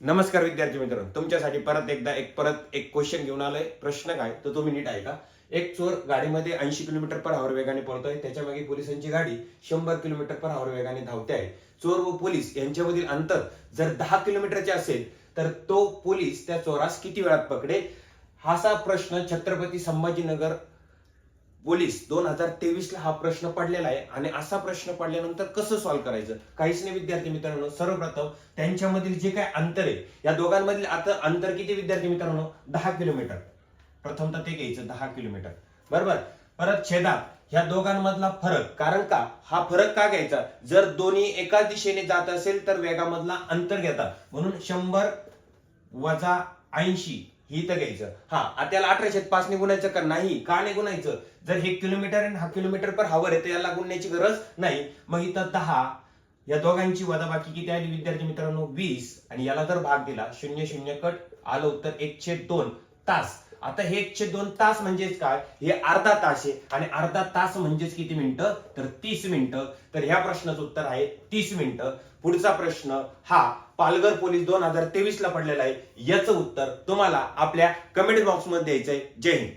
नमस्कार विद्यार्थी मित्रांनो. तुमच्यासाठी परत एकदा एक परत एक क्वेश्चन घेऊन आलोय. प्रश्न काय? तर तुम्ही नीट ऐका. एक चोर गाडीमध्ये ऐंशी किलोमीटर पर आवर वेगाने पळतोय. त्याच्यामागे पोलिसांची गाडी शंभर किलोमीटर पर आवर वेगाने धावते आहे. चोर व पोलीस यांच्यामधील अंतर जर दहा किलोमीटरचे असेल तर तो पोलीस त्या चोरास किती वेळात पकडे? असा प्रश्न छत्रपती संभाजीनगर पोलीस दोन हजार तेवीसला हा प्रश्न पडलेला आहे आणि असा प्रश्न पडल्यानंतर कसं सॉल्व्ह करायचं? काहीच नाही विद्यार्थी मित्रांनो सर्वप्रथम त्यांच्यामधील जे काय अंतर आहे या दोघांमधील आता अंतर किती विद्यार्थी मित्रांनो? दहा किलोमीटर. प्रथम तर ते घ्यायचं दहा किलोमीटर. बरोबर? परत छेदात. ह्या दोघांमधला फरक. कारण का? हा फरक का घ्यायचा? जर दोन्ही एकाच दिशेने जात असेल तर वेगामधला अंतर घेतात. म्हणून शंभर वजा ऐंशी इथं घ्यायचं. हा आता त्याला अठराशे पाच ने गुणायचं का नाही? का नाही गुणायचं? जर हे किलोमीटर आणि हा किलोमीटर पर हवर आहे तर याला गुणण्याची गरज नाही. मग इथं दहा या दोघांची वजाबाकी किती आली विद्यार्थी मित्रांनो? वीस. आणि याला जर भाग दिला शून्य शून्य कट आलं उत्तर एकशे दोन तास. आता हे एकशे दोन तास म्हणजेच काय? हे अर्धा तास आहे. आणि अर्धा तास म्हणजेच किती मिनिटं? तर तीस मिनिटं. तर ह्या प्रश्नाचं उत्तर आहे तीस मिनिटं. पुढचा प्रश्न हा पालघर पोलीस दोन हजार तेवीस ला पडलेला आहे. याचं उत्तर तुम्हाला आपल्या कमेंट बॉक्समध्ये द्यायचंय. जय हिंद.